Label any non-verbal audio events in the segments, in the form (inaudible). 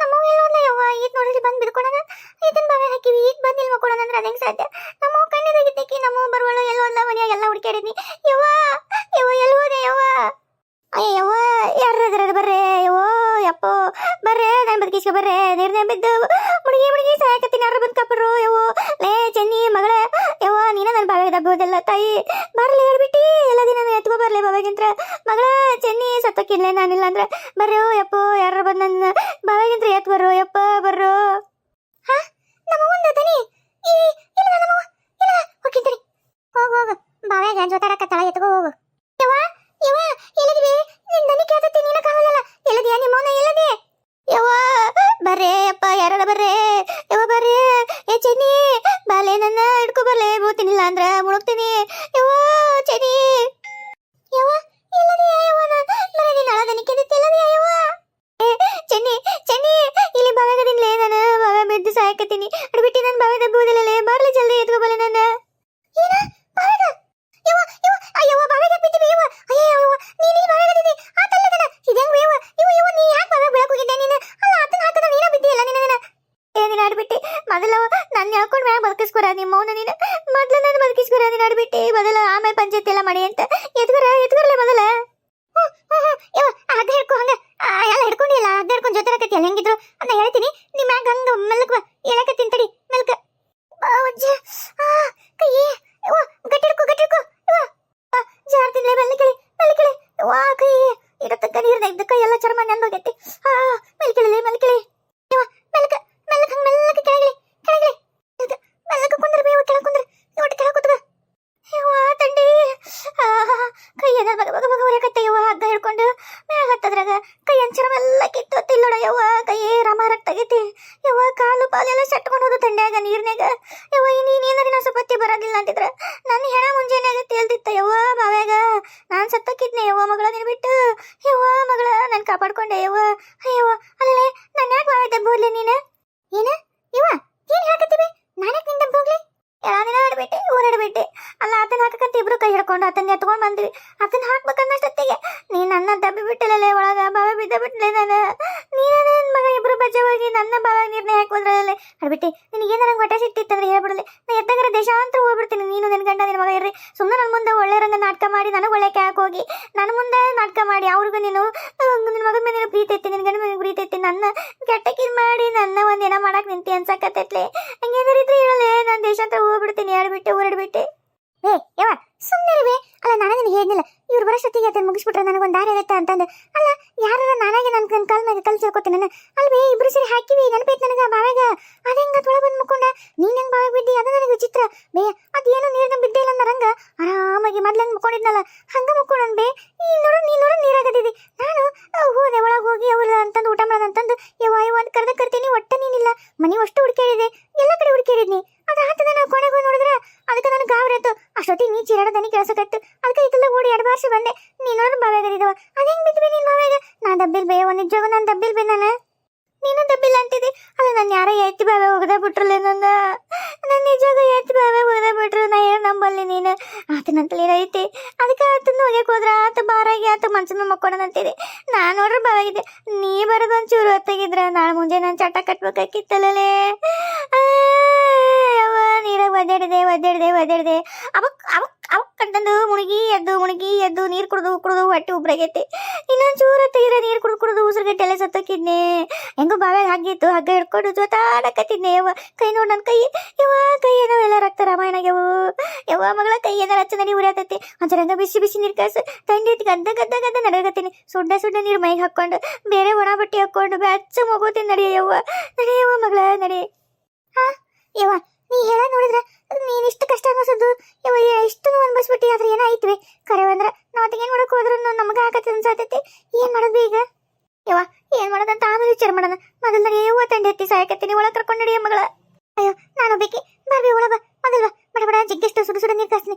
ಯವ್ವ ಎಲ್ಲೋದ್ಲ ಯವ್ವ, ಈದ್ ನೋಡ್ರಿ ಬಂದು ಬಿದ್ಕೊಳನ ಇದನ್ ಬಾವೆ ಹಾಕಿವಿ, ಈದ್ ಬಂದಿಲ್ವ ಇಲ್ಲಿ ಮಕ್ಕೊಳನ ಅಂದ್ರೆ ಅದೇಂಗ್ ಸಾಧ್ಯ? ನಮ್ಮವ್ವ ಕಣ್ಣಿದಾಗಿದ್ದಕ್ಕೆ ನಮ್ಮವ್ವ ಬರುವಳು ಎಲ್ಲೋಲ್ಲ ಮನ್ಯಾಗ ಎಲ್ಲ ಹುಡುಕ್ಯಾಡಿದ್ನಿ. ಯವ್ವ ಯವ್ವ ಯವ್ವ? ಅಯ್ಯ ಯವ್ವ ಯಾರ್ರದ್ರ ಬರ್ರೆ? ಯವ್ವ, ಯಪ್ಪೋ, ಬರ್ರೆ, ನಾನು ಬದುಕಿಸ್ಕೊ ಬರ್ರೆ ನಿರ್ಣಯ ಬಿದ್ದು, ಮುಡುಗಿ ಮುಡುಗಿ, ಸಾಯಕತ್ತೀನಿ ಯಾರು ಬಂದು ಕಪ್ಪರು ಯವ್ವ. ಲೇ, ಚೆನ್ನಿ, ಮಗಳ, ಯವ್ವ, ನೀನ ನನ್ನ ಬಾವೆ ದಬ್ಬೋದಲ್ಲ, ತಾಯಿ. ಬರ್ಲಿ, ಹೇಳ್ಬಿಟ್ಟಿ, ಎಲ್ಲ ದಿನ ಎತ್ಕೊ ಬರ್ಲಿ ಬಾವಿಗಿಂತ್ರ. ಮಗಳ, ಚೆನ್ನಿ ಸತ್ತಕ್ಕಿಲ್ಲ ನಾನಿಲ್ಲ ಅಂದ್ರೆ. ಬರ್ರೋ ಯಪ್ಪೋ ಯಾರು ಬಂದು ನನ್ನ ಬಾವಿಗಿಂತ್ರ ಎತ್ ಬರ್ರೋ ಯಪ್ಪ ಬರ್ರೋ ಹಾ ನಮ್ಮ ಒಂದು ದನಿ ಈ ಇಲ್ಲ ನಮ್ಮವ್ವ ಇಲ್ಲ ಹೋಗಿಂತರಿ ಹೋಗು ಹೋಗು ಬಾವ್ಯಾಗ ಜೋತಾಡಕತ್ತಾಳ ಎತ್ಕೋ ಹೋಗು. ಯವ್ವ ಯವ್ವ ಎಲ್ಲದಿವಿ ನಿನ್ ದನಿ ನೀನ ಕಾಣಲ್ಲ ಎಲ್ಲದಿಯ ನಿಮ್ಮವನ ಎಲ್ಲದಿ? ಯವ್ವ, ಬರ್ರೇ, ಅಪ್ಪ ಯಾರಡ ಬರ್ರೇ? ಯವ್ವ, ಬರ್ರೇ. ಏ, ಚೆನ್ನಿ, ಬಾಲೆ ನನ್ನ ಹಿಡ್ಕೊ ಬರ್ಲೇ, ಬೂತಿನಿಲ್ಲ ಅಂದ್ರ ಮುಳುಗ್ತೀನಿ. ಯವ್ವ ಚೆನ್ನಿ ಯವ್ವ ಎಲ್ಲದಿಯ ಯವ್ವ ಮರದಿ ನಾಳ ದನಿ ಕೇಳ್ತತಿ ಎಲ್ಲದಿಯ ಯವ್ವ ಏ ಚೆನ್ನಿ ಚೆನ್ನಿ ಇಲ್ಲಿ ಬಾವಾಗದಿನ್ಲೇ ನಾನು ಬಾವ ಬಿದ್ದು ಸಾಯಕತ್ತೀನಿ ಅಡ್ಬಿಟ್ಟು ನನ್ನ ಬಾವ ದಬ್ಬುವುದಿಲ್ಲಲೇ ಬಾರ್ಲಿ ಜಲ್ದಿ ಎತ್ಕೊ ಬಲೆ ನನ್ನ ಏನ ಬಾವಾಗ ಯವ್ವ ಯವ್ವ ಅಯ್ಯವ್ವ ಬಾವಾಗ ಬಿದ್ದಿವಿ ಯವ್ವ ಅಯ್ಯೋ ಯವ್ವ ನೀನ್ ಇಲ್ಲಿ ಬಾವಾಗದಿದಿ ಆತಲ್ಲದನ ಇದಂಗ್ ಯವ್ವ ಯವ್ವ ಯವ್ವ ನೀ ಯಾಕೆ ಬಾವಾಗ ಬೀಳಕ್ ಹೋಗಿದ್ದೆ ನೀನು ಅಲ್ಲ ಆತನ ಹಾಕದ ನೀನ ಬಿದ್ದಿಯಲ್ಲ ನಿನ್ನ ಏನಿನ ಆಡ್ಬಿಟ್ಟಿ ಮೊದಲು ಮ್ಯಾಗ ಬದುಕಿಸ್ಕೊರ ನಿಮ್ಮ ಮೌನ ನೀನು? ಮೊದಲು ನಾನು ಬದುಕಿಸ್ಕೊರ ನೀನು ಅಡ್ಬಿಟ್ಟು ಮೊದಲು ಆಮೇಲೆ ಪಂಚಾಯತಿ ಎಲ್ಲ ಮಾಡಿ ಅಂತ. ಎದ್ಗರ ಎದ್ಗರಲ್ಲ ಮೊದಲ? ಅದ ಹೇಳ್ಕೊ ಹಂಗ. ಎಲ್ಲ ಹಿಡ್ಕೊಂಡಿಲ್ಲ ಅದ ಹಿಡ್ಕೊಂಡು ಜೊತೆ ಹಾಕತ್ತಿಯಲ್ಲ ಹೆಂಗಿದ್ರು? ಅಂತ ಹೇಳ್ತೀನಿ. ನಿಮ್ಮ ಮ್ಯಾಗ ಹಂಗ ಮೆಲ್ಕ ಹೇಳಕತ್ತೀನಿ ತಡಿ ಮೆಲ್ಕ. ಅಜ್ಜ ಆ ಕೈ ಯವ್ವ ಗಟ್ಟಿ ಹಿಡ್ಕೊ ಗಟ್ಟಿ ಹಿಡ್ಕೊ. ಯವ್ವ ಆ, ಜಾರ್ತಿನ್ಲೆ ಮೆಲ್ಲಕಿಳಿ ಮೆಲ್ಲಕಿಳಿ ವಾ ಕೈ ಇಡತಕ್ಕ ನೀರ್ನ ಇದ್ದ ಕೈ ಎಲ್ಲ ಚರ್ಮ ನೆಂದೋಗೈತಿ ಆ ಮೆಲ್ಕಳಿ ಮೆಲ್ಕಿಳಿ ಯವ್ವ ಮೆಲ್ಕ ಮೆಲ್ಲಕ ಹಂಗ ಮೆಲ್ಲಕ ಕೆಳಗಿಳಿ ಕೆಳಗಿಳಿ ಮೆಲ್ಕ ಮೆಲ್ಲಕ ಕುಂದ್ರ ಬೇವ ಕೆಳಗ ಕುಂದ್ರ ಒಟ್ಟು ಕೆಳಗ ಕೂತ್ಕ ಯವ್ವ ತಂಡಿ ಆ, ಕೈ ಏನ ಬಗ ಬಗ ಬಗ ಹೊರಕತ್ತೆ ಯವ್ವ ಹಗ್ಗ ಹಿಡ್ಕೊಂಡು ಮ್ಯಾಗ ಹತ್ತದ್ರಾಗ ಕೈ ಅಂಚರ ಎಲ್ಲ ಕಿತ್ತು ತಿಲ್ಲೋಡ ಯವ್ವ ಕೈ ಆಗೈತಿ ಯವ್ವ, ಕಾಲು ಪಾಲೆಲ್ಲ ಸಟ್ಕೊಂಡು ಹೋದ ತಂಡ್ಯಾಗ, ನೀರ್ನ್ಯಾಗ. ಯವ್ವ ಈ ನೀನ್ ಏನಾರ ಸ್ವಲ್ಪ ಹೊತ್ತಿ ಬರೋದಿಲ್ಲ ಅಂತಿದ್ರ. ನನ್ನ ಹೆಣ ಮುಂಜಾನೆಯಾಗ ತೇಲ್ದಿತ್ತ ಯವ್ವ, ಬಾವ್ಯಾಗ, ನಾನ್ ಸತ್ತಕ್ಕಿದ್ನೆ ಯವ್ವ, ಮಗಳ ನೀನ್ ಬಿಟ್ಟು. ಯವ್ವ, ಮಗಳ ನನ್ ಕಾಪಾಡ್ಕೊಂಡೆ. ಯವ್ವ ಅಯ್ಯವ್ವ ಅಲ್ಲೇ ನನ್ನ ಯಾಕೆ ಮಾವ್ಯ ದಬ್ಬೋದ್ಲೆ ನೀನ? ಏನ? ಯವ್ವ, ಏನ್ ಹಾಕತ್ತೀವಿ ನಾನೇ ನಿನ್ ದಬ್ಬೋಗ್ಲಿ ಎಲ್ಲ ದಿನ ಆಡ್ಬಿಟ್ಟೆ ಊರಾಡ್ಬಿಟ್ಟೆ. ಅಲ್ಲ ಅದನ್ನ ಹಾಕಕಂತ ಇಬ್ರು ಕೈ ಹಿಡ್ಕೊಂಡು ಅದನ್ನ ಎತ್ಕೊಂಡ್ ಬಂದ್ವಿ. ಅದನ್ನ ಹಾಕ್ಬೇಕನ್ನಷ್ಟು ಬಿಟ್ಟಿಲ್ಲಲೇ ಒಳಗ ಬಾವ ಬಿದ್ದ ಬಿಟ್ಲೆ ನಾನು? ನೀನೇ ಮಗ, ಇಬ್ರು ಬಜ್ಜೆ ನನ್ನ ಬಾವ ನಿರ್ಣಯ ಹಾಕೋದ್ರಲ್ಲೇ ಅಡ್ಬಿಟ್ಟಿ ನಿನಗೆ ನನಗೆ ಹೊಟ್ಟೆ ಸಿಟ್ಟಿತ್ತಂದ್ರೆ ಹೇಳ್ಬಿಡಲೆ. ನಾ ಎತ್ತಗರ ದೇಶಾಂತರ ಹೋಗ್ಬಿಡ್ತೀನಿ. ನೀನು ನನ್ನ ಗಂಡ ನಿನ್ನ ಮಗ ಇರ್ರಿ. ಸುಮ್ಮನೆ ನನ್ನ ಮುಂದೆ ಒಳ್ಳೆ ರಂಗ ನಾಟಕ ಮಾಡಿ ನನಗೆ ಒಳ್ಳೆ ಕ್ಯಾಕ್ ಹೋಗಿ ನನ್ನ ಮುಂದೆ ನಾಟಕ ಮಾಡಿ ಅವ್ರಿಗೂ ನೀನು ನಿನ್ನ ಮಗನ ಮೇಲೆ ಪ್ರೀತಿ ಐತಿ ನಿನ್ನ ಗಂಡ ಮೇಲೆ ಪ್ರೀತಿ ಐತಿ ನನ್ನ ಕೆಟ್ಟಕ್ಕಿದ್ ಮಾಡಿ ನನ್ನ ಒಂದೇನ ಮಾಡಕ್ಕೆ ನಿಂತಿ ಅನ್ಸಕತ್ತೈತ್ಲೆ? ಹಂಗೇನಾರಿದ್ರೆ ಹೇಳಲೇ, ನಾನು ದೇಶಾಂತರ ಹೋಗ್ಬಿಡ್ತೀನಿ ಹೇಳ್ಬಿಟ್ಟೆ ಊರಾಡ್ಬಿಟ್ಟೆ. ಏ, ಯವ್ವ ಸುಮ್ಮನೆ ಅಲ್ಲ ನಾನು ನಿನಗೆ ಹೇಳಿದ್ನಿಲ್ಲ ಇವ್ರು ಬರೋಷ್ಟೊತ್ತಿಗೆ ಅದನ್ನ ಮುಗಿಸ್ಬಿಟ್ರೆ ನನಗೊಂದು ದಾರಿ ಆಗತ್ತೆ ಅಂತಂದು. ಅಲ್ಲ ಯಾರ ನಾನಾಗೆ ನನ್ನ ಕಾಲ್ ಮೇಲೆ ಕಲ್ ಸೇರ್ಕೋತೀನಿ ನಾನು ಅಲ್ವೇ, ಇಬ್ರು ಸೇರಿ ಹಾಕಿವಿ, ನೆನಪೈತ್ ನನಗೆ ಬಾವಾಗ ಅದ ಹೆಂಗ ತೊಳ ಬಂದು ಮುಕ್ಕೊಂಡ? ನೀನ್ ಹೆಂಗ್ ಬಾವಾಗ ಬಿದ್ದಿ? ಅದು ನನಗೆ ವಿಚಿತ್ರ. ಬೇ, ಅದೇನು ನೀರ್ನ ಬಿದ್ದೇ ಇಲ್ಲ ನರಂಗ ಆರಾಮಾಗಿ ಮೊದ್ಲಂಗ್ ಮುಕ್ಕೊಂಡಿದ್ನಲ್ಲ. ಹಂಗ ಮುಕ್ಕೊಂಡನ್ ಬೇ ಈ ನೋಡು ನೀ ನೋಡು ನೀರಾಗದಿದಿ ನಾನು ಅಹ್, ಹೋದೆ ಒಳಗೆ ಹೋಗಿ ಅವ್ರ ಅಂತಂದು ಊಟ ಮಾಡೋದಂತಂದು ಯವ್ವ ಯವ್ವ ಅಂತ ಕರೆದ ಕರ್ತೀನಿ ಒಟ್ಟ ನೀನಿಲ್ಲ ಮನೆ ಅಷ್ಟು ಹುಡುಕಾಡಿದೆ ಎಲ್ಲ ಕಡೆ ಹುಡುಕಾಡಿದ್ನಿ ಅದು ಆತದ ನಾವು ಕೊನೆಗೆ ಹೋಗಿ ನೋಡಿದ್ರೆ ಅದಕ್ಕೆ ನನಗೆ ಗಾಬರಿ ಆಯ್ತು ಅಷ್ಟೊತ್ತಿಗೆ ನೀ ಚಿರಾಡ ದನಿ ಕೆಲಸಕ್ಕತ್ತು ಅದಕ್ಕೆ ಇದೆಲ್ಲ ಓಡಿ ಎರಡು ವರ್ಷ ಬಂದೆ ನೀನು ನೋಡು ಬಾವ್ಯಾಗರಿದವ ಅದು ಹೆಂಗ್ ಬಿದ್ವಿ ನೀನು ಬಾವ್ಯಾಗ ನಾ ದಬ್ಬಿಲ್ ಬೇ, ಒಂದು ನಿಜವಾಗೂ ನಾನು ದಬ್ಬಿಲ್ ಬೇ ನಾನು? ನೀನು ದಬ್ಬಿಲ್ಲ ಅಂತಿದ್ದೆ ಅಲ್ಲ, ನಾನು ಯಾರೋ ಎತ್ತಿ ಬಾವೆ ಹೋಗದ ಬಿಟ್ರಲ್ಲ ನನ್ನ ನಾನು ನಿಜವಾಗೂ ಎತ್ತಿ ಬಾವೆ ಹೋಗದ ಬಿಟ್ರು, ನಾ ಏನು ನಂಬಲ್ಲಿ ನೀನು. ಆತನಂತಲೇ ಐತಿ ಅದಕ್ಕೆ ಆತನ ಹೋಗ್ಯಕ್ಕೆ ಹೋದ್ರ, ಆತ ಬಾರಾಗಿ, ಆತ ಮನ್ಸನ್ನ ಮಕ್ಕೊಂಡಂತಿದೆ ನಾನು ನೋಡ್ರೆ ಬಾವಾಗಿದ್ದೆ ನೀ ಬರೋದು ಒಂಚೂರು ಹೊತ್ತಾಗಿದ್ರ, ನಾಳೆ ಮುಂಜಾನೆ ನಾನು ಚಟ ಕಟ್ಬೇಕಾಗಿತ್ತಲ್ಲೇ ಅವ ನೀರಾಗ ಒದ್ದಾಡಿದೆ ಒದ್ದಾಡಿದೆ ಒದ್ದಾಡಿದೆ. ಅವಕ್ ಅವಕ್ ಅವಕ್ ಅಂತಂದು ಮುಳುಗಿ ಎದ್ದು ಮುಳುಗಿ ಎದ್ದು ನೀರು ಕುಡಿದು ಕುಡಿದು ಹೊಟ್ಟೆ ಉಬ್ರಾಗೈತಿ ಇನ್ನೊಂದು ಚೂರ ತೆಗಿದ್ರೆ ನೀರು ಕುಡ್ದು ಕುಡ್ದು ಉಸಿರುಗಟ್ಟೆಲ್ಲ ಸತ್ತೋಕಿದ್ನೆ ಹೆಂಗೋ ಬಾವೆ ಹಾಗಿತ್ತು ಹಗ್ಗ ಹಿಡ್ಕೊಂಡು ಜೊತಾಡಕತ್ತಿದ್ನೆ ಯವ್ವ ಕೈ ನೋಡ್ ನನ್ನ ಕೈ. ಯವ್ವ ಕೈ ಏನೋ ಎಲ್ಲ ರಕ್ತ ರಾಮಾಯಣ ಆಗ್ಯಾವು ಯವ್ವ ಮಗಳ ಕೈ ಏನಾರ ಹಚ್ಚ ನಡಿ ಉರಿಯಾತೈತಿ. ಒಂಚೂರ ಹಂಗ ಬಿಸಿ ಬಿಸಿ ನೀರು ಕಾಸು ತಂಡಿ ಐತಿ ಗದ್ದ ಗದ್ದ ಗದ್ದ ನಡಗತ್ತೀನಿ ಸುಡ್ಡ ಸುಡ್ಡ ನೀರು ಮೈಗೆ ಹಾಕೊಂಡು ಬೇರೆ ಒಣ ಬಟ್ಟೆ ಹಾಕೊಂಡು ಬೆಚ್ಚ ಮಗೋತೀನಿ ನಡಿ ಯವ್ವ ನಡೆಯವ್ವ ಮಗಳ, ನಡಿ. ಹಾ ಯವ್ವ ನೀ ಹೇಳ ನೋಡಿದ್ರೆ ನೀನ್ ಇಷ್ಟು ಕಷ್ಟ ಅನ್ಸೋದು ಯವ್ವ ಇಷ್ಟು ಅನ್ಬಸ್ಬಿಟ್ಟಿ ಆದ್ರೆ ಏನಾಯ್ತು ಕರೆ ಅಂದ್ರ ನಾವ್ ಏನ್ ಮಾಡಕ್ ಹೋದ್ರು ನಮಗ ಆಗತ್ತೆ ಅನ್ಸತೈತಿ ಏನ್ ಮಾಡೋದು ಈಗ ಯವ್ವ ಏನ್ ಮಾಡೋದಂತ ಆಮೇಲೆ ವಿಚಾರ ಮಾಡೋಣ ಮೊದಲ ನಡಿ ಯವ್ವ ತಂಡೆ ಎತ್ತಿ ಸಾಯಕತ್ತೀನಿ ಒಳಗ್ ಕರ್ಕೊಂಡು ನಡಿಯ ಮಗಳ ಅಯ್ಯೋ ನಾನು ಬೇಕಿ ಬರ್ಬಿ ಒಳಗ ಮೊದಲ್ ಬಾ ಬಡ ಬಡ ಜಿಗ್ಗೆಷ್ಟು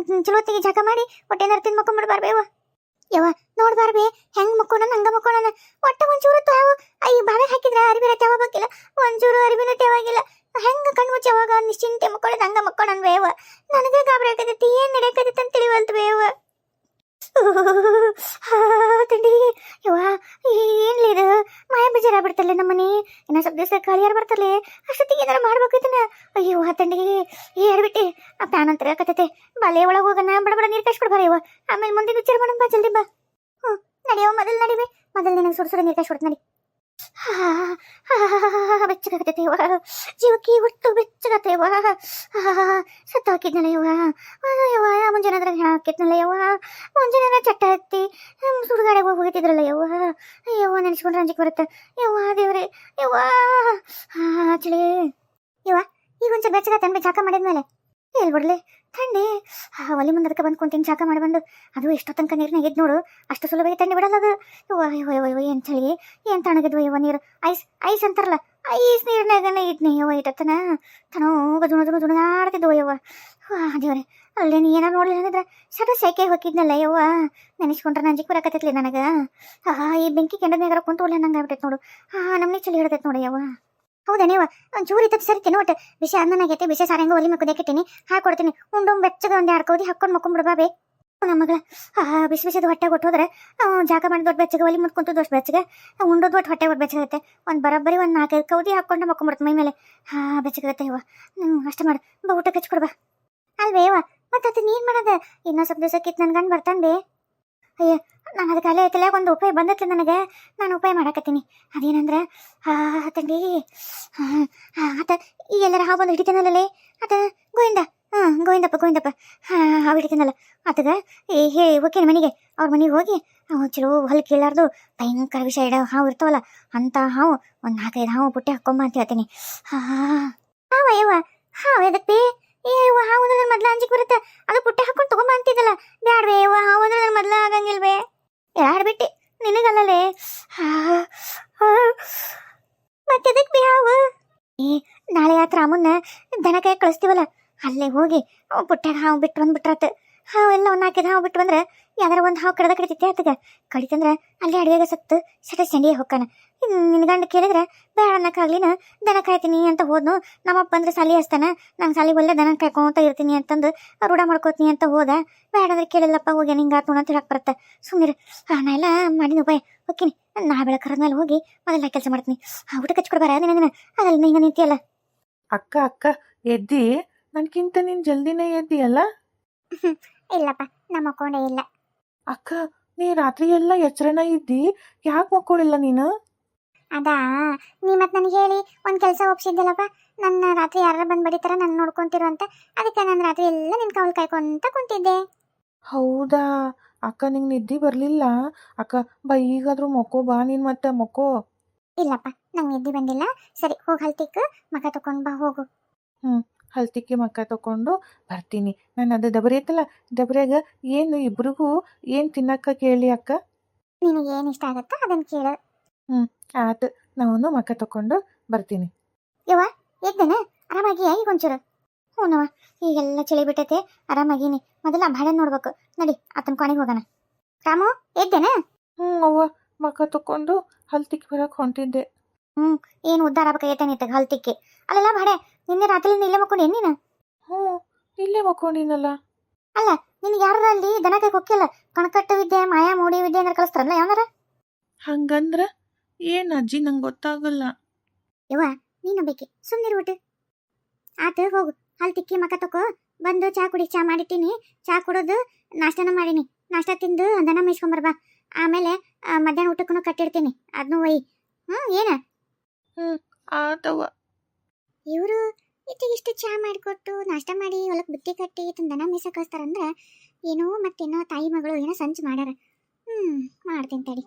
ಸುಡು ಚಲೋತ್ತಿಗೆ ಜಗ ಮಾಡಿ ಹೊಟ್ಟೆ ತಿಂದು ಯವ್ವ, ನೋಡ್ ಬಾರ್ಬಿ, ಹೆಂಗ್ ಮಕ್ಕೋಣ ಹಂಗ ಮಕ್ಕೋಣ ಒಟ್ಟ ಒಂಚೂರು ತಾವು ಐ ಬಾವೆ ಹಾಕಿದ್ರೆ ಅರಿಬಿನ ತೆವ ಬೇಕಿಲ್ಲ ಒಂಚೂರು ಅರಿಬಿನ ತೆವಾಗಿಲ್ಲ ಹೆಂಗ ಕಣ್ಣು ಮುಚ್ಚಿ ಅವಾಗ ನಿಶ್ಚಿಂತೆ ಮಕ್ಕೊಳ್ಳೋದು ಹಂಗ ಮಕ್ಕೋಣ ಬೇವ ನನಗೆ ಗಾಬರಿ ಆಗತೈತಿ, ಏನ್ ನಡೆಯಕತ್ತೈತಿ ಅಂತ ತಿಳಿವಲ್ತು ಬೇವ ಬಿಡ್ತಲ್ಲ ನಮ್ಮನೆ? ಇನ್ನ ಸ್ವಲ್ಪ ದಿವಸ ಕಾಳಿಯಾರು ಬರ್ತಲ್ಲೇ ಅಷ್ಟೊತ್ತಿಗೆ ಏನಾರ ಮಾಡ್ಬೇಕೈತನ ಅಯ್ಯೋ ತಂಡಿ ಹೇಳ್ಬಿಟ್ಟೆ ಆ ಪ್ಯಾನ್ ಅಂತ ಕತ್ತೈತೆ ಬಲೆ ಒಳಗೆ ಹೋಗೋಣ, ಬಡ ಬಡ ನೀರು ಕಳ್ಸ್ಕೊಡ್ ಬರ ಯವ್ವ ಆಮೇಲೆ ಮುಂದೆ ವಿಚಾರ ಮಾಡೋಣ ಬಾ, ಜಲ್ದಿ ಬಾ. ಹ್ಞೂ ನಡೆಯೋ ಮೊದಲು ನಡಿವೆ. ಮೊದಲು ನಿನಗೆ ಸುಡು ಸುಡು ನೀರು ಕಳ್ಸ್ಕೊಡ್ತು ನಡಿ. ಬೆಚ್ಚಗಾಗತೈತೆ (laughs) ಯವ್ವ ಜೀವಕ್ಕೆ ಒಟ್ಟು ಬೆಚ್ಚಗತ್ತೆ ಹಾ (laughs) ಸತ್ತು ಹಾಕಿದ್ನಲ್ಲ ಯವ್ವ ಮುಂಜಾನೆ ಅದ್ರಾಗ ಹೆಣ ಹಾಕಿದ್ನಲ್ಲ ಯವ್ವ ಮುಂಜಾನೆ ಚಟ್ಟ ಹತ್ತಿ ಹ್ಮ್, ಹೋಗಿ ಹೋಗಿದ್ರಲ್ಲ ಯವ್ವ ಯವ್ವ ನೆನೆಸ್ಕೊಂಡ್ರೆ ಅಂಜಿಕೆ ಬರುತ್ತೆ. ಯವ್ವ ದೇವ್ರೆ ಯವ್ವ. ಚಳಿ. ಯವ್ವ ಈಗ ಒಂಚೂರು ಬೆಚ್ಚಗತ್ತೆ ಅನ್ಬೇಕು ಜಾಕ ಮಾಡಿದ್ಮೇಲೆ. ಎಲ್ಲಿ ಬಿಡ್ಲಿ ಥಂಡಿ ಆ, ಒಲಿ ಮುಂದೆ ಅದಕ್ಕೆ ಬಂದು ಕುಂತೀನಿ ಚಾಕ ಮಾಡಿ ಬಂದು. ಅದು ಎಷ್ಟೋ ತನಕ ನೀರಿನಾಗ ಎದ್ದು ನೋಡು. ಅಷ್ಟು ಸುಲಭವಾಗಿ ತಂಡಿ ಬಿಡಲ್ಲ ಅದು. ಯವ್ವ ಏನು ಚಳಿ? ಏನು ತಣ್ಣಗಿದ್ವು ಯವ್ವ ನೀರು? ಐಸ್ ಐಸ್ ಅಂತಾರಲ್ಲ, ಐಸ್ ನೀರಿನಾಗನೇ ಇದ್ನಿ ಯವ್ವ ಇಟ್ಟತ್ತನ ತನೋಗ ದುಣ ದುಣ ಜುಣಾಡ್ತಿದ್ವು ಯವ್ವ. ದೇವ್ರೆ, ಅಲ್ಲೇ ನೀ ಏನೋ ನೋಡಲಿಲ್ಲ ಅಂದ್ರೆ ಸಡ ಸೆಕೆ ಹೋಗಿದ್ನಲ್ಲ ಯವ್ವ. ನೆನೆಸ್ಕೊಂಡ್ರೆ ನಂಜಿಕ್ ಬರಕತ್ತೈತ್ಲಿ ನನಗೆ. ಈ ಬೆಂಕಿ ಕೆಂಡದ್ನಾಗಾರ ಕುಂತು ಒಳ್ಳೆ ನಂಗೆ ಆಗ್ಬಿಟ್ಟೈತೆ ನೋಡು. ಹಾ ನಮ್ಮನೆ ಚಳಿ ಹಿಡ್ದೈತೆ ನೋಡಿ ಯವ್ವ. ಹೌದೇನೇವ ಒಂಚೂರು ಇತ್ತದ ಸರಿ, ತಿನ್ನೋ ಒಟ್ಟು. ಬಿಸಿ ಅನ್ನನಾಗೈತೆ ಬಿಸಿ ಸಾರ ಹೆಂಗೋ ಒಲಿ ಹಾಕಿ ಹಾಕೊಡ್ತೀನಿ ಉಂಡು ಬೆಚ್ಚಗೆ ಒಂದು ಎರಡು ಕೌದಿ ಹಾಕೊಂಡು ಮಕ್ಕೊಂಬಿಡು ಬೇ ನಮ್ಮ ಮಗಳ. ಬಿಸಿ ಬಿಸಿದು ಹೊಟ್ಟೆ ಅವ್ನು ಜಾಗ ಮಾಡಿ ದೊಡ್ಡ ಬೆಚ್ಚಗೆ, ಒಲಿ ಮುಂದೆ ಕುಂತು ದೊಡ್ಡ ಬೆಚ್ಚಗೆ. ಉಂಡೋದು ಒಟ್ಟು ಹೊಟ್ಟೆ ಒಟ್ಟು ಬೆಚ್ಚಗತ್ತೆ ಒಂದು ಬರೋಬ್ಬರಿ, ಒಂದು ನಾಲ್ಕೈದು ಕೌದಿ ಹಾಕೊಂಡು ಮಕ್ಕೊಂಬಿಡ್ತು ಮೈ ಮೇಲೆ. ಹಾ ಬೆಚ್ಚಗತ್ತೆ ಇವ ಹ್ಞೂ ಅಷ್ಟೇ ಮಾಡು. ಬಾ ಊಟ ಹಚ್ಕೊಡ್ಬಾ ಅಲ್ವೇ ಇವ ಮತ್ತೆ ಅದು ನೀನು ಮಾಡೋದು? ಇನ್ನೊಂದು ಸ್ವಲ್ಪ ದಿವಸಕ್ಕಿತ್ತು ನನ್ನ ಗಂಡು ಬರ್ತಾನೆ ಬೇ ಅಯ್ಯ, ನಾನು ಅದಕ್ಕೆ ಅಲ್ಲೇ ಐತಲ್ಲ, ಒಂದು ಉಪಾಯ ಬಂದತ್ತೆ ನನಗೆ. ನಾನು ಉಪಾಯ ಮಾಡಕತ್ತೀನಿ. ಅದೇನಂದ್ರೆ ತಂಡಿ. ಆತ, ಈ ಎಲ್ಲರ ಹಾವು ಬಂದು ಹಿಡಿತಾನಲ್ಲೇ ಆತ, ಗೋವಿಂದ. ಹಾಂ ಗೋವಿಂದಪ್ಪ ಗೋವಿಂದಪ್ಪ. ಹಾಂ, ಹಾವು ಹಿಡಿತಾನಲ್ಲ. ಆತಗ, ಏ, ಹೇ, ಓಕೆ ಮನೆಗೆ. ಅವ್ರ ಮನೆಗೆ ಹೋಗಿ, ಅವು ಚಲೋ ಹೊಲ ಕೀಳಾರ್ದು. ಭಯಂಕರ ವಿಷಯ ಇಡೋ, ಹಾವು ಇರ್ತಾವಲ್ಲ ಅಂತ ಹಾವು, ಒಂದು ನಾಲ್ಕೈದು ಹಾವು ಪುಟ್ಟಿ ಹಾಕೊಂಬ ಅಂತ ಹೇಳ್ತೀನಿ. ಹಾಂ, ಹಾವ, ಯವ್ವ, ಹಾವು ಎದಕ್ಕೆ ಏ ಯವ್ವ ಹಾವು ಅಂದ್ರೆ ಮೊದ್ಲು ಅಂಜಿಕೆ ಬರುತ್ತೆ ಅದು ಪುಟ್ಟಿ ಹಾಕೊಂಡು ತಗೊಂಬ ಅಂತಿದ್ದಲ್ಲ. ಬ್ಯಾಡ್ವೆ ಯವ್ವ ಹಾವು ಅಂದ್ರೆ ನನ್ನ ಮೊದ್ಲು ಆಗಂಗಿಲ್ವೇ ಯಾಡ್ಬಿಟ್ಟಿ ನಿನಗಲ್ಲಲೇ. ಮತ್ತೆದಕ್ಕೆ ಬಿ ಹಾವು? ಏ, ನಾಳೆ ಆತ್ರ ಅಮ್ಮನ್ನ ದನ ಕೈ ಕಳಿಸ್ತೀವಲ್ಲ, ಅಲ್ಲೇ ಹೋಗಿ ಅವ್ ಪುಟ್ಟಾಗ ಹಾವು ಬಿಟ್ಟು ಬಂದ್ಬಿಟ್ರಾತ. ಹಾವು ಎಲ್ಲ ಒಂದು ನಾಲ್ಕೈದು ಹಾವು ಬಿಟ್ಟು ಬಂದ್ರೆ ಯಾವ್ದಾರ ಒಂದು ಹಾವು ಕಡದ ಕಡಿತೈತೆ ಆತಗ ಕಡಿತಂದ್ರೆ ಅಲ್ಲಿ ಅಡುಗೆಗೆ ಸತ್ತು ಸಟ ಸಂಡಿಗೆ ಹೊಕ್ಕಾನ ನಿನ್ನ ಗಂಡ ಕೇಳಿದ್ರೆ ಬೇಡ ಅನ್ನಕ್ಕಾಗ್ಲಿನ ದನ ಕಾಯ್ತೀನಿ ಅಂತ ಹೋದ್ನು. ನಮ್ಮಪ್ಪ ಅಂದ್ರೆ ಸಾಲಿ ಹಸ್ತಾನ ನಂಗೆ ಸಾಲಿ ಒಳ್ಳೆ ದನ ಕಾಯ್ಕೊಂತ ಇರ್ತೀನಿ ಅಂತಂದು ರೂಢ ಮಾಡ್ಕೋತೀನಿ ಅಂತ ಹೋದ. ಬೇಡ ಅಂದ್ರೆ ಕೇಳಿಲ್ಲಪ್ಪ ಹೋಗಿ ನಿಂಗೆ ಆತು ಅಂತ ಹೇಳಕ್ ಬರುತ್ತೆ. ಸುಮ್ಮನೆ ನಾ ಎಲ್ಲ ಮಾಡಿನ ಉಪಾಯ ಹೋಗ್ತೀನಿ. ನಾ ಬೆಳಕರ ಮೇಲೆ ಹೋಗಿ ಮೊದಲ ಕೆಲಸ ಮಾಡ್ತೀನಿ. ಆ ಊಟ ಕಚ್ಕೊಡ್ಬಾರ ನಿನ್ನ ಅದಲ್ಲ ನಿಂಗೆ ನಿಂತಿಯಲ್ಲ. ಅಕ್ಕ ಅಕ್ಕ ಎದ್ದಿ? ನನ್ಕಿಂತ ನೀನ್ ಜಲ್ದಿನೇ ಎದ್ದಿಯಲ್ಲ ಇಲ್ಲಪ್ಪ ನಮ್ಮ ಮಕ್ಕೊಂಡೇ ಇಲ್ಲ. ಅಕ್ಕ ನೀ ರಾತ್ರಿ ಎಲ್ಲ ಎಚ್ಚರನ ಇದ್ದಿ? ಯಾಕೆ ಮಕ್ಕೊಳ್ಳಿಲ್ಲ ನೀನು? ಅದಾ ನೀ ಮತ್ತೆ ನನಗೆ ಹೇಳಿ ಒಂದು ಕೆಲಸ ಒಪ್ಸಿದ್ದಲ್ಲಪ್ಪ. ನನ್ನ ರಾತ್ರಿ ಯಾರು ಬಂದು ಬಡಿತಾರ ನಾನು ನೋಡ್ಕೊಂತಿರು ಅಂತ. ಅದಕ್ಕೆ ನಾನು ರಾತ್ರಿ ಎಲ್ಲ ನಿನ್ನ ಕವಲ್ ಕಾಯ್ಕೊಂತ ಕುಂತಿದ್ದೆ. ಹೌದಾ ಅಕ್ಕ ನಿಂಗೆ ನಿದ್ದೆ ಬರಲಿಲ್ಲ? ಅಕ್ಕ ಬಾ ಈಗಾದ್ರೂ ಮಕ್ಕೋ ಬಾ ನೀನು ಮತ್ತೆ ಮಕ್ಕೋ. ಇಲ್ಲಪ್ಪ ನಂಗೆ ನಿದ್ದೆ ಬಂದಿಲ್ಲ. ಸರಿ ಹೋಗಿ ಹಲ್ತಿಕ್ ಮಗ ತಗೊಂಡು ಬಾ ಹೋಗು. ಹಲ್ತಿಕ್ಕೆ ಮಕ್ಕ ತಕೊಂಡು ಬರ್ತೀನಿ. ನಾನು ಅದು ಡಬರಿ ಐತಲ್ಲ ಡಬರಿಯಾಗ ಏನು ಇಬ್ರಿಗೂ ಏನು ತಿನ್ನಕ್ಕ ಕೇಳಿ ಅಕ್ಕ? ನಿನಗೆ ಏನು ಇಷ್ಟ ಆಗತ್ತಾ ಅದನ್ನು ಕೇಳು. ಆತು. ನಾನು ಮಕ್ಕ ತಕೊಂಡು ಬರ್ತೀನಿ. ಯವ್ವ ಎದ್ದನ ಆರಾಮಾಗಿ ಈಗ ಒಂಚೂರು. ಹ್ಞೂನವ್ವ ಈಗೆಲ್ಲ ಚಳಿ ಬಿಟ್ಟೈತೆ ಆರಾಮಾಗೀನಿ. ಮೊದಲ ಭಾಳ ನೋಡ್ಬೇಕು. ನಡಿ ಆತನ ಕೊನೆಗೆ ಹೋಗೋಣ. ರಾಮು ಎದ್ದೇನ ಹ್ಞೂ ಅವ್ವ ಮಕ್ಕ ತಕೊಂಡು ಹಲ್ತಿಕ್ಕೆ ಬರಕ್ಕೆ ಹೊಂಟಿದ್ದೆ. ಏನು ಉದ್ದಾರ ಆಗ್ಬೇಕಾಗೈತೆ ಹಲ್ತಿಕ್ಕೆ ಹಲ್ತಿಕ್ಕಿ. ಅಲ್ಲೆಲ್ಲ ಬಾಡೆ ನಿನ್ನೆ ರಾತ್ರಿ ಇಲ್ಲೇ ಮಕ್ಕೊಂಡು ಏನಿನ ಹ್ಞೂ ಇಲ್ಲೇ ಮಕ್ಕೊಂಡಿನಲ್ಲ. ಅಲ್ಲ ನಿನ್ಗೆ ಯಾರು ಅಲ್ಲಿ ದನ ಕೈ ಕೊಕ್ಕಿಲ್ಲ? ಕಣಕಟ್ಟು ವಿದ್ಯೆ ಮಾಯಾ ಮೂಡಿ ವಿದ್ಯೆ ಅಂದ್ರೆ ಕಲಿಸ್ತಾರಲ್ಲ ಯಾವ್ದಾರ? ಹಂಗಂದ್ರ ಏನು ಅಜ್ಜಿ ನಂಗೆ ಗೊತ್ತಾಗಲ್ಲ. ಯವ್ವ ನೀನು ಬೇಕಿ ಸುಮ್ಮನಿರ್ಬಿಟ್ಟು ಆತು ಹೋಗು ಹಾಲು ತಿಕ್ಕಿ ಮಕ ತಕೋ ಬಂದು ಚಾ ಕುಡಿ ಚಾ ಮಾಡಿಟ್ಟಿನಿ. ಚಾ ಕುಡೋದು ನಾಷ್ಟನ ಮಾಡೀನಿ. ನಾಷ್ಟ ತಿಂದು ದನ ಮೇಯ್ಸ್ಕೊಂಬರ್ಬಾ ಆಮೇಲೆ ಆ, ಮಧ್ಯಾಹ್ನ ಊಟಕ್ಕೂ ಕಟ್ಟಿರ್ತೀನಿ ಅದನ್ನೂ ಒಯ್. ಹ್ಞೂ ಏನ? ಆತವ್ವ. ಇವರು ಇಷ್ಟು ಚಾ ಮಾಡಿಕೊಟ್ಟು ನಾಷ್ಟ ಮಾಡಿ ಹೊಲಕ್ಕೆ ಬುತ್ತಿ ಕಟ್ಟಿ ತನ್ನ ದನ ಮೇಯ್ಸ ಕಳಿಸ್ತಾರಂದ್ರೆ ಏನೋ ಮತ್ತೇನೋ ತಾಯಿ ಮಗಳು ಏನೋ ಸಂಚು ಮಾಡ್ಯಾರ ಹ್ಞೂ ಮಾಡ್ತೀನಿ ತಡಿ.